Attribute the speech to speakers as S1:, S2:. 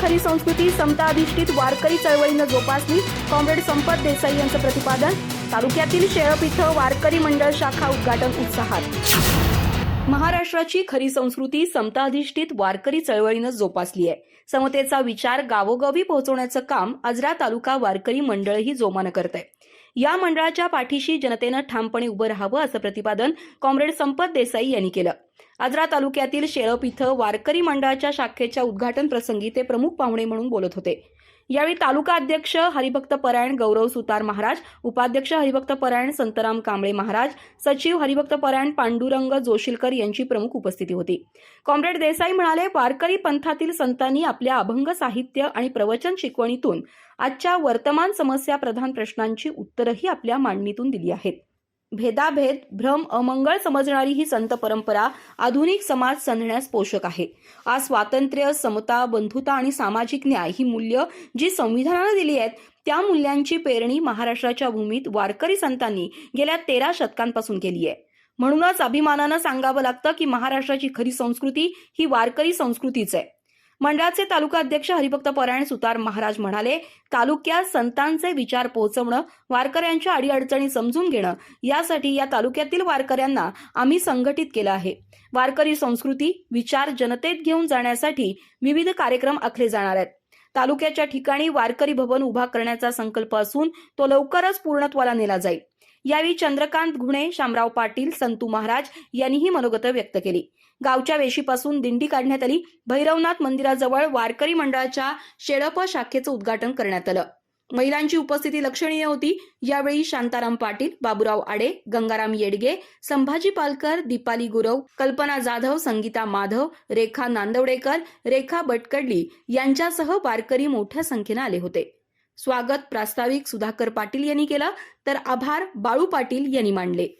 S1: खरी संस्कृती समता अधिष्ठित वारकरी चळवळीनं जोपासली. कॉम्रेड संपत देसाई यांचं प्रतिपादन. तालुक्यातील शेळप इथं वारकरी मंडळ शाखा उद्घाटन उत्साहात. महाराष्ट्राची खरी संस्कृती समता अधिष्ठित वारकरी चळवळीनं जोपासली आहे. समतेचा विचार गावोगावी पोहोचवण्याचं काम आजरा तालुका वारकरी मंडळही जोमानं करत आहे या मंडळाच्या पाठीशी जनतेनं ठामपणे उभं राहावं असं प्रतिपादन कॉम्रेड संपत देसाई यांनी केलं. आजरा तालुक्यातील शेळप इथं वारकरी मंडळाच्या शाखेच्या उद्घाटन प्रसंगी ते प्रमुख पाहुणे म्हणून बोलत होते. यावेळी तालुका अध्यक्ष हरिभक्त परायण गौरव सुतार महाराज उपाध्यक्ष हरिभक्त परायण संतराम कांबळे महाराज सचिव हरिभक्त परायण पांडुरंग जोशीलकर यांची प्रमुख उपस्थिती होती. कॉम्रेड देसाई म्हणाले वारकरी पंथातील संतांनी आपल्या अभंग साहित्य आणि प्रवचन शिकवणीतून आजच्या वर्तमान समस्या प्रधान प्रश्नांची उत्तरही आपल्या मांडणीतून दिली आहेत. भेदाभेद भ्रम अमंगळ समजणारी ही संत परंपरा आधुनिक समाज संधण्यास पोषक आहे. आज स्वातंत्र्य समता बंधुता आणि सामाजिक न्याय ही मूल्य जी संविधानानं दिली आहेत त्या मूल्यांची पेरणी महाराष्ट्राच्या भूमीत वारकरी संतांनी गेल्या तेरा शतकांपासून केली आहे. म्हणूनच अभिमानानं सांगावं लागतं की महाराष्ट्राची खरी संस्कृती ही वारकरी संस्कृतीच आहे. मंडळाचे तालुका अध्यक्ष हरिभक्त परायण सुतार महाराज म्हणाले तालुक्यात संतांचे विचार पोहोचवणं वारकऱ्यांच्या अडीअडचणी समजून घेणं यासाठी या तालुक्यातील वारकऱ्यांना आम्ही संघटित केलं आहे. वारकरी संस्कृती विचार जनतेत घेऊन जाण्यासाठी विविध कार्यक्रम आखले जाणार आहेत. तालुक्याच्या ठिकाणी वारकरी भवन उभा करण्याचा संकल्प असून तो लवकरच पूर्णत्वाला नेला जाईल. यावेळी चंद्रकांत घुणे शामराव पाटील संतू महाराज यांनीही मनोगत व्यक्त केली. गावच्या वेशीपासून दिंडी काढण्यात आली. भैरवनाथ मंदिराजवळ वारकरी मंडळाच्या शेळप शाखेचं उद्घाटन करण्यात आलं. महिलांची उपस्थिती लक्षणीय होती. यावेळी शांताराम पाटील बाबुराव आडे गंगाराम येडगे संभाजी पालकर दीपाली गुरव कल्पना जाधव संगीता माधव रेखा नांदवडेकर रेखा बटकडली यांच्यासह वारकरी मोठ्या संख्येनं आले होते. स्वागत प्रास्ताविक सुधाकर पाटील यांनी केलं. तर आभार बाळू पाटील यांनी मांडले.